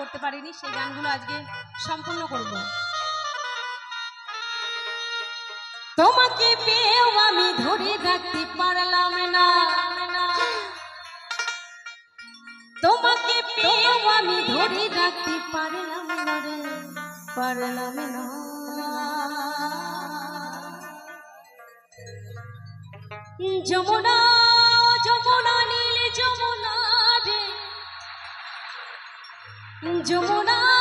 করতে পারিনি, সেই গানগুলো আজকে সম্পূর্ণ করব। তোমাকে পেয়েও আমি ধরে রাখতে পারলাম না। তোমাকে পেয়েও আমি ধরে রাখতে পারলাম না পারলাম না। যমুনা যমুনা নীল, যমুনা যমুনা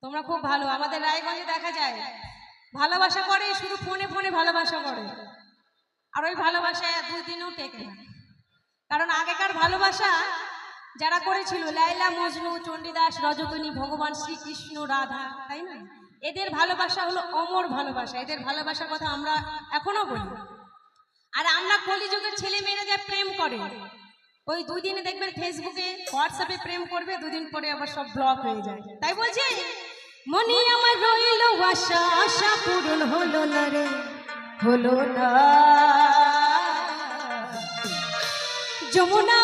তোমরা খুব ভালো, আমাদের রায়গঞ্জে দেখা যায়। ভালোবাসা করে, শুধু ফোনে ফোনে ভালোবাসা করে। আর ওই ভালোবাসা দুই দিনও টেকে না। কারণ আগেকার ভালোবাসা যারা করেছিল লাইলা মজনু, চণ্ডীদাস রজতনী ভগবান শ্রীকৃষ্ণ, রাধা, তাই না? এদের ভালোবাসা হলো অমর ভালোবাসা। এদের ভালোবাসার কথা আমরা এখনও বলি। আর আমরা কলিযুগের ছেলে মেয়েরা যা প্রেম করে ওই দুই দিনে দেখবেন ফেসবুকে হোয়াটসঅ্যাপে প্রেম করবে, দুদিন পরে আবার সব ব্লক হয়ে যায়। তাই বলছি, মনি আমার রইল, আশা আশা পূরণ হলো না রে, হলো না। যমুনা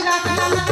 রাখলাম